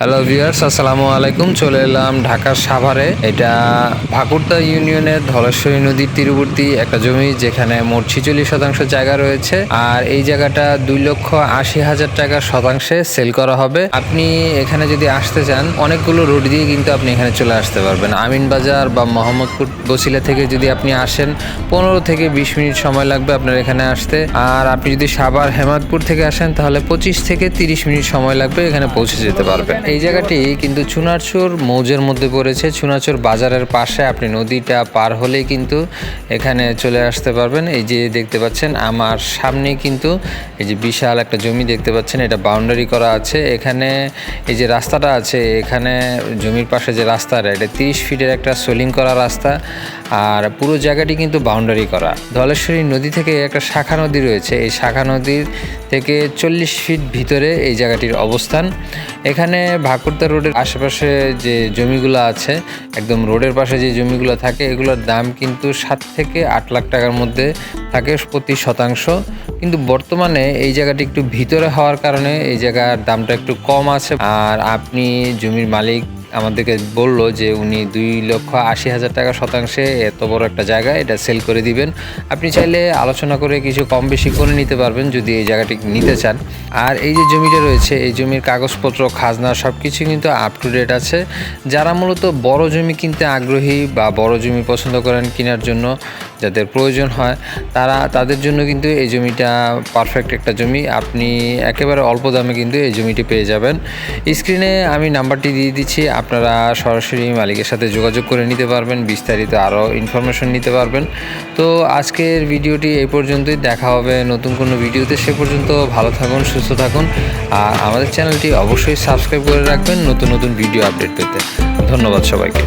Hello viewers আসসালামু আলাইকুম। চলে এলাম ঢাকার সাভারে। এটা ভাকুরদা ইউনিয়নের ধলেশ্বরী নদীর তীরবর্তী একটা জমি, যেখানে মোট ছিচল্লিশ শতাংশ জায়গা রয়েছে। আর এই জায়গাটা দুই লক্ষ আশি হাজার টাকা শতাংশে সেল করা হবে। আপনি এখানে যদি আসতে চান, অনেকগুলো রোড দিয়ে কিন্তু আপনি এখানে চলে আসতে পারবেন। আমিন বাজার বা মোহাম্মদপুর বসিলা থেকে যদি আপনি আসেন, পনেরো থেকে বিশ মিনিট সময় লাগবে আপনার এখানে আসতে। আর আপনি যদি সাভার হেমাদপুর থেকে আসেন, তাহলে পঁচিশ থেকে তিরিশ মিনিট সময় লাগবে এখানে পৌঁছে যেতে পারবেন। এই জায়গাটি কিন্তু চুনারচুর মৌজের মধ্যে পড়েছে। চুনারচুর বাজারের পাশে আপনি নদীটা পার হলেই কিন্তু এখানে চলে আসতে পারবেন। এই যে দেখতে পাচ্ছেন আমার সামনে কিন্তু এই যে বিশাল একটা জমি দেখতে পাচ্ছেন এটা বাউন্ডারি করা আছে। এখানে এই যে রাস্তাটা আছে এখানে জমির পাশে যে রাস্তাটা এটা তিরিশ ফিটের একটা সোলিং করা রাস্তা আর পুরো জায়গাটি কিন্তু বাউন্ডারি করা। ধলেশ্বরী নদী থেকে একটা শাখা নদী রয়েছে। এই শাখা নদীর থেকে চল্লিশ ফিট ভিতরে এই জায়গাটির অবস্থান। এখানে ভাকুরতা রোডের আশেপাশে যে জমিগুলো আছে, একদম রোডের পাশে যে জমিগুলো থাকে, এগুলোর দাম কিন্তু সাত থেকে আট লাখ টাকার মধ্যে থাকে প্রতি শতাংশ। কিন্তু বর্তমানে এই জায়গাটি একটু ভিতরে হওয়ার কারণে এই জায়গার দামটা একটু কম আছে। আর আপনি জমির মালিক আমাদেরকে বলল যে উনি দুই লক্ষ আশি হাজার টাকা শতাংশে এত বড় একটা জায়গা এটা সেল করে দিবেন। আপনি চাইলে আলোচনা করে কিছু কম বেশি করে নিতে পারবেন যদি এই জায়গাটি নিতে চান। আর এই যে জমিটা রয়েছে, এই জমির কাগজপত্র, খাজনা সব কিছু কিন্তু আপ টু ডেট আছে। যারা মূলত বড় জমি কিনতে আগ্রহী বা বড় জমি পছন্দ করেন কেনার জন্য যাদের প্রয়োজন হয়, তারা তাদের জন্য কিন্তু এই জমিটা পারফেক্ট একটা জমি। আপনি একেবারে অল্প দামে কিন্তু এই জমিটি পেয়ে যাবেন। স্ক্রিনে আমি নাম্বারটি দিয়ে দিচ্ছি। আপনারা সরাসরি মালিকের সাথে যোগাযোগ করে নিতে পারবেন, বিস্তারিত আরও ইনফরমেশন নিতে পারবেন। তো আজকের ভিডিওটি এই পর্যন্তই, দেখা হবে নতুন কোনো ভিডিওতে, সে পর্যন্ত ভালো থাকুন, সুস্থ থাকুন, আর আমাদের চ্যানেলটি অবশ্যই সাবস্ক্রাইব করে রাখবেন নতুন নতুন ভিডিও আপডেট পেতে। ধন্যবাদ সবাইকে।